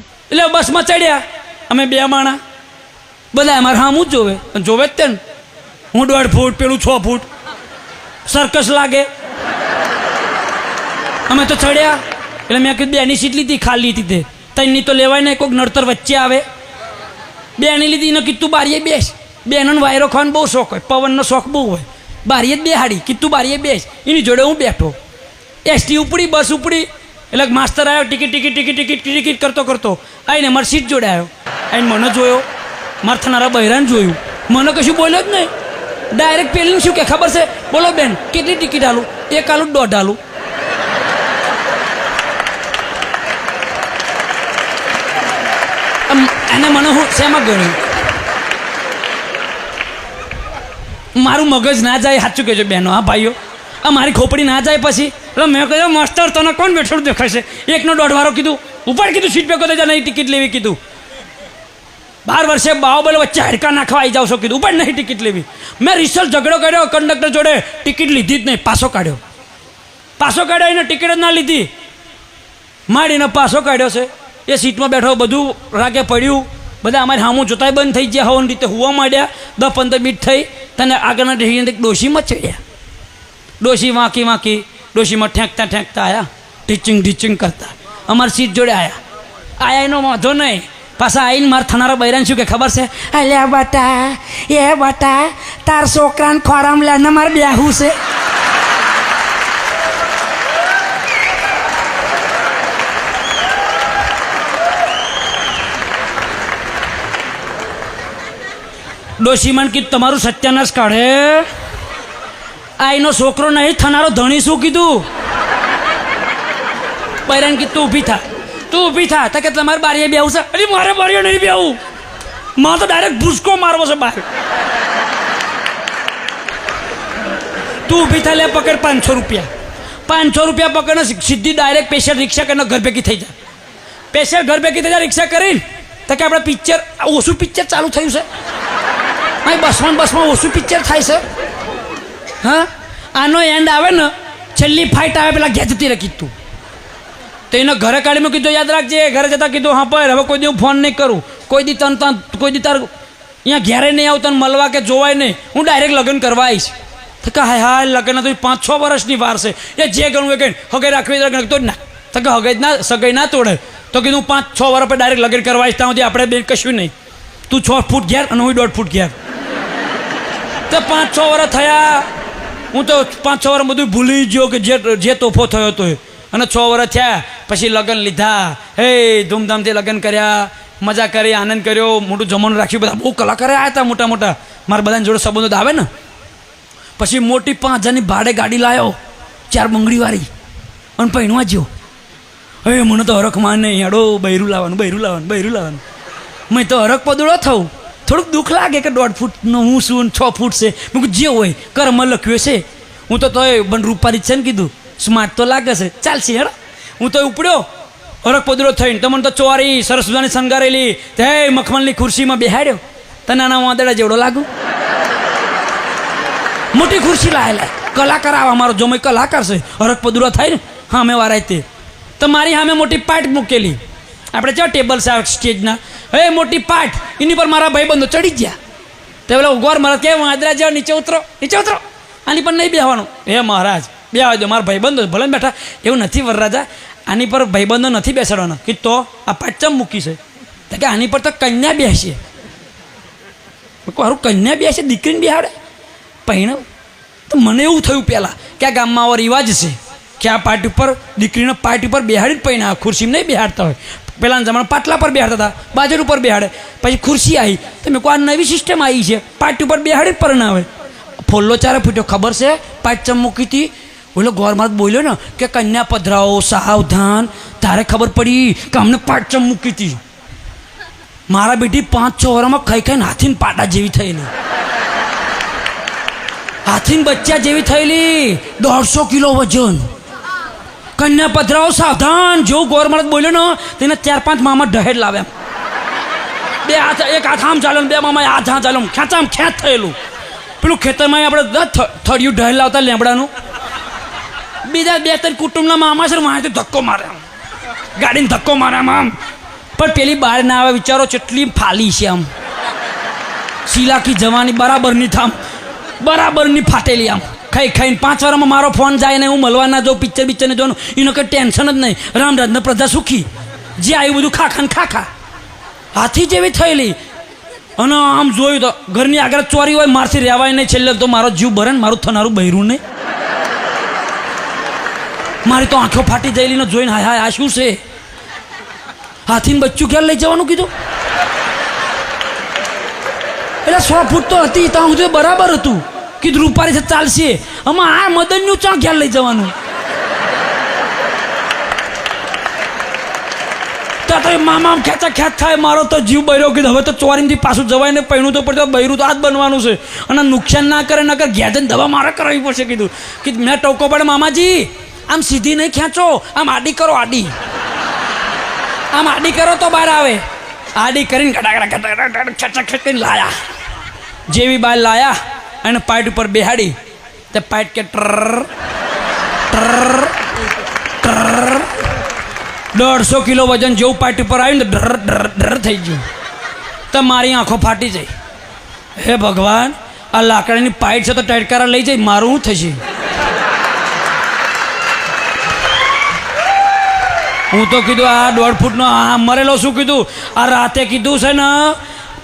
એટલે બસમાં ચડ્યા. અમે બે માણા. બધા અમારે હામું જ જોવે. જોવે જ તે હું દોઢ ફૂટ, પેલું છ ફૂટ. સર્કસ લાગે. અમે તો ચડ્યા. એટલે મેં કીધું, બેની સીટ લીધી, ખાલી હતી તે. તૈની તો લેવાય ને કોઈક નડતર વચ્ચે આવે. બેની લીધી, એને કીધું, બારીએ બેસ. બેનોને વાયરો ખાવાનો બહુ શોખ હોય. પવનનો શોખ બહુ હોય. બારીએ જ બેહાડી. કીધું, બારીએ બેસ. એની જોડે હું બેઠો. એસટી ઉપડી, બસ ઉપડી. એટલે માસ્તર આવ્યો, ticket ticket ticket ticket ticket કરતો કરતો આવીને મારી સીટ જોડે આવ્યો આવીને મને જોયો, મારા થનારા બહેરાન જોયું. મને કશું બોલ્યો જ નહીં. ડાયરેક્ટ પેલું શું કે ખબર છે? બોલો બેન, કેટલી ટિકિટ આલું? એક આલું, દોઢ આલું. એને મને હું શેમાં ગણ્યું? મારું મગજ ના જાય, સાચું કહેજો બેનો, હા ભાઈઓ. આ મારી ખોપડી ના જાય પછી? એટલે મેં કહ્યું માસ્ટર તને કોણ બેઠોડું દેખાશે? એકનો દોઢવારો કીધું, ઉપર કીધું, સીટ પેકો થઈ નહીં ટિકિટ લેવી, કીધું. બાર વર્ષે બાહુબલ વચ્ચે હાડકા નાખવા આવી જાવ છો, કીધું, ઉપર નહીં ટિકિટ લેવી. મેં રિસર્ચ ઝઘડો કર્યો, કંડક્ટર જોડે ટિકિટ લીધી જ નહીં, પાછો કાઢ્યો. પાછો કાઢ્યો, એને ટિકિટ જ ના લીધી. માડીને પાછો કાઢ્યો છે. એ સીટમાં બેઠો, બધું રાગે પડ્યું. બધા અમારે હામું જોતાય બંધ થઈ ગયા હોવાની રીતે હુવા માંડ્યા. દસ પંદર મિનિટ થઈ, તને આગળના ડોશીમાં ચડ્યા. ડોશી વાંકી વાંકી, ડોશીમાં ઠેંકતા ઠેંકતા આવ્યા ટીચિંગ ટીચિંગ કરતા. અમારી સીટ જોડે આવ્યા આયા એનો વાંધો નહીં. પાછા આવીને મારા થનારા બૈરાન શું કે ખબર છે? અલ્યા બટા, એ બટા, તાર છોકરાને ખોરામ લેને મારે બ્યાહું છે. ડોશીમાન કીધું, તમારું સત્યાનાશ કાઢે. આ એનો છોકરો નહીં, થનારો ધણી શું કીધું? બૈરાન કીધું, તું ઊભી થા, તું ઊભી થા, તો કે તમારે બારીએ બેવું છે. અરે, મારે બારીએ નહીં બેવું માં તો ડાયરેક્ટ ભૂસકો મારવો છે બહાર તું ઊભી થા, લે પકડ પાંચસો રૂપિયા. પાંચસો રૂપિયા પકડને સીધી ડાયરેક્ટ પેશન્ટ રિક્ષા કરીને ઘર ભેગી થઈ જાય પેશન્ટ ઘર ભેગી થઈ જાય રિક્ષા કરીને. તો કે આપણે પિક્ચર ઓછું પિક્ચર ચાલુ થયું છે. અહીં બસમાં બસમાં ઓછું પિક્ચર થાય છે. હા? આનો એન્ડ આવે ને, છેલ્લી ફાઇટ આવે પેલા ઘેર જતી કીધું. તું એને ઘરે કાઢીને કીધું, યાદ રાખજે, ઘરે જતા કીધું, હા પર હવે કોઈ દી હું ફોન નહીં કરું. કોઈ દી તન તન, કોઈ દી તાર અહીંયા ઘેરે નહીં આવું, તને મળવા કે જોવાય નહીં. હું ડાયરેક્ટ લગ્ન કરવા આવીશ. તો કે, હાય હાય, લગ્ન તો પાંચ છ વર્ષની વાર છે. એ જે ગણું એ ગણ, હગાઈ રાખવી લગ્ન તો ના. તો કે, હગાઈ ના, સગાઈ ના તોડે. તો કીધું, હું પાંચ છ વર્ષ પર ડાયરેક્ટ લગ્ન કરવા આવીશ, ત્યાં સુધી આપણે બે કશું નહીં. તું છ ફૂટ ઘેર અને હું દોઢ ફૂટ ઘેર. તો પાંચ છ વર્ષ થયા હું તો પાંચ છ વર્ષ બધું ભૂલી ગયો કે જે જે તોફો થયો હતો અને છ વર્ષ થયા, પછી લગ્ન લીધા. હે, ધૂમધામથી લગ્ન કર્યા, મજા કરી, આનંદ કર્યો, મોટું જમવાનું રાખ્યું, બધા બહુ કલાકારે આવ્યા હતા મોટા મોટા. મારા બધાની જોડે સંબંધો આવે ને. પછી મોટી પાંચ હજારની ભાડે ગાડી લાવ્યો ચાર બંગડીવાળી. અને પહેણવા જ્યો હવે મને તો હરખ માન હેડો, બૈરું લાવવાનું બૈરું લાવવાનું બૈરું લાવવાનું. મેં તો હરખ પદુડો થવું. થોડુંક દુઃખ લાગે કે દોઢ ફૂટનો હું છું છ ફૂટ છે. મેં કીધું જે હોય, કર્મ લખ્યું છે. હું તો તોય બન રૂપારી છે ને કીધું. સ્માર્ટ તો લાગે છે. ચાલશે હેડ. હું તો ઉપડ્યો હરખ પદરો થઈને. મને તો ચોરી સરસ મજાની સંગારેલી તે મખમલની ખુરશીમાં બેહાડ્યો. તને નાના વાંદડા જેવડો લાગુ? મોટી ખુરશી લાયેલા. કલાકાર આવા મારો જો મેં કલાકાર છે. હરખ પદુડો થાય ને હા મેં વારાય તે. તો મારી સામે મોટી પાટ મૂકેલી. આપણે ચા ટેબલ છે સ્ટેજના. હે મોટી પાઠ, એની પર મારા ભાઈબંધો ચડી ગયા. તે પેલા ઉગવાર મારા કે વાદરા જાઓ નીચે ઉતરો નીચે ઉતરો. આની પર નહીં બેહવાનું. હે મહારાજ, બેહવા દો, મારા ભાઈબંધો ભલે બેઠા. એવું નથી વરરાજા, આની પર ભાઈબંધો નથી બેસાડવાના. કે તો આ પાઠ ચમ મૂકી છે? તો કે આની પર તો કન્યા બેસીએ મારું કન્યા બેસે, દીકરીને બેહાડે. પહેણ તો મને એવું થયું પહેલાં કે આ ગામમાં આવો રિવાજ છે કે આ પાર્ટી ઉપર, દીકરીનો પાર્ટી ઉપર બેહાડી જ પહેણા ખુરશી નહીં બેહાડતા હોય. પહેલાંના જમાના પાટલા પર બેહાડતા હતા, બાજર ઉપર બેહાડે. પછી ખુરશી આવી તો મેં કહું આ નવી સિસ્ટમ આવી છે. પાર્ટી ઉપર બેહાડી પરણાવે. ફોલ્લો ચારે ફૂટ્યો. ખબર છે? પાટચમ મૂકી હતી. બોલો ગોરમાં બોલ્યો ને કે કન્યા પધરાઓ સાવધાન તારે ખબર પડી કે અમને પાટચમ મૂકી હતી. મારા બેટી પાંચ છ વર્ષમાં ખાઈ ખાઈને હાથીને પાટા જેવી થયેલી. હાથીન બચ્ચા જેવી થયેલી. દોઢસો કિલો વજન. કન્યા પધરાવો સાવધાન જેવું ગોરમરત બોલ્યો ને, તેને ચાર પાંચ મામા દહેજ લાવે. બે હાથ, એક હાથ આમ ચાલે બે મામા હાથ હાથ ચાલે ખેંચામ ખેંચ થયેલું. પેલું ખેતરમાં આપણે થળિયું ઢહેલ લાવતા લેમડાનું. બીજા બે ત્રણ કુટુંબના મામા છે મારાથી ધક્કો મારે ગાડીને ધક્કો મારે આમ પણ પેલી બહાર ના આવે વિચારો કેટલી ફાલી છે આમ. શીલાકી જવાની બરાબરની થામ, બરાબરની ફાટેલી આમ. ખાઈ ખાઈને પાંચ વારમાં મારો ફોન જાય ને હું મળવા ના જાઉં પિક્ચર પિક્ચરને જોવાનું. એનો કંઈ ટેન્શન જ નહીં. રામરાજને પ્રજા સુખી. જે આવ્યું બધું ખાખા ને ખા ખા હાથી જેવી થયેલી. અને આમ જોયું તો ઘરની આગળ ચોરી હોય, મારથી રહેવાય નહીં. છેલ્લે તો મારો જીવ ભરે ને મારું થનારું બહેરું નહીં. મારી તો આંખો ફાટી જયેલી ને જોઈને હાય હાય, આ શું છે? હાથીને બચ્ચું ક્યારે લઈ જવાનું કીધું? એટલે સો ફૂટ તો હતી, ત્યાં સુધી બરાબર હતું. કીધું રૂપારી છે ચાલશે આમાં આ મદનનું ચા ખ્યાલ લઈ જવાનું તો મામા ખેંચા ખેંચ થાય મારો તો જીવ બૈરો કીધું હવે તો ચોરીથી પાછું જવાય ને પૈણું તો પડતો બૈરું તો આ જ બનવાનું છે અને નુકસાન ના કરે નકર ઘેર જઈને દવા મારે કરાવવી પડશે કીધું કે મેં ટોકો પડે મામાજી આમ સીધી નહીં ખેંચો આમ આડી કરો આડી આમ આડી કરો તો બહાર આવે આડી કરીને ગડા ખેંચા ખેંચ કરીને લાયા જેવી બાર લાયા અને પાઇટ ઉપર બેહાડી તે પાઇટ કે ટ્રર ટ્રર ટ્રર. દોઢસો કિલો વજન જેવું પાઇટ ઉપર આવ્યું ને ડર ડર ડર થઈ ગયું. તો મારી આંખો ફાટી જાય. હે ભગવાન, આ લાકડાની પાઇટ છે તો ટટકારા લઈ જાય, મારું શું થશે? હું તો કીધું, આ દોઢ ફૂટનો આ મરેલો શું કીધું? આ રાતે કીધું છે ને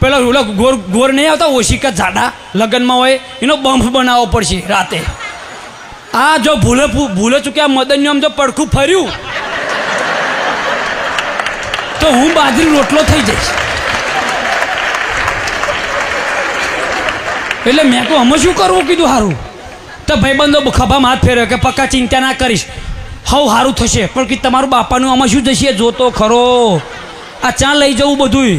પેલો ઓલા ગોર ગોર નહીં આવતા, ઓશિકા જાડા લગ્નમાં હોય, એનો બંફ બનાવવો પડશે રાતે. આ જો ભૂલે ભૂલે ચૂક્યા મદનનું આમ જો પડખું ફર્યું, તો હું બાજરી રોટલો થઈ જઈશ. એટલે મેં કહું અમે શું કરવું? કીધું સારું તો ભાઈબંધો ખભામાં હાથ ફેર્યો કે, પક્કા ચિંતા ના કરીશ. હવ સારું થશે. પણ કે તમારું બાપાનું આમાં શું જશે? જોતો ખરો. આ ચા લઈ જવું બધુંય.